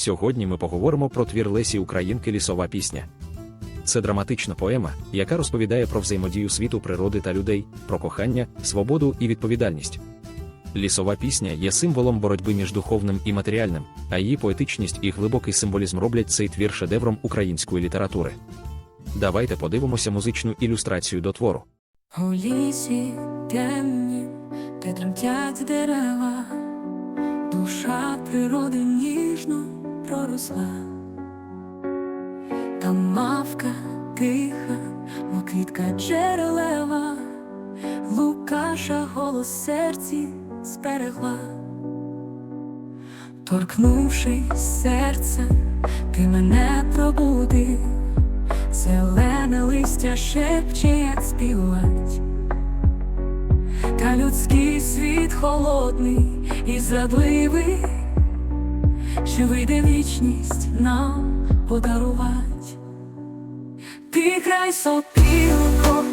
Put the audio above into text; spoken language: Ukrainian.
Сьогодні ми поговоримо про твір Лесі Українки Лісова пісня. Це драматична поема, яка розповідає про взаємодію світу природи та людей, про кохання, свободу і відповідальність. Лісова пісня є символом боротьби між духовним і матеріальним, а її поетичність і глибокий символізм роблять цей твір шедевром української літератури. Давайте подивимося музичну ілюстрацію до твору. У лісі темні, де тремтять дерева, душа природи ніжно проросла, там мавка тиха, мов квітка джерелева, Лукаша голос серці зберегла, торкнувшись серця, ти мене пробудив. Зелене листя шепче, як співать, та людський світ холодний і зрадливий, що вийде вічність нам подарувати. Ти край сопіло,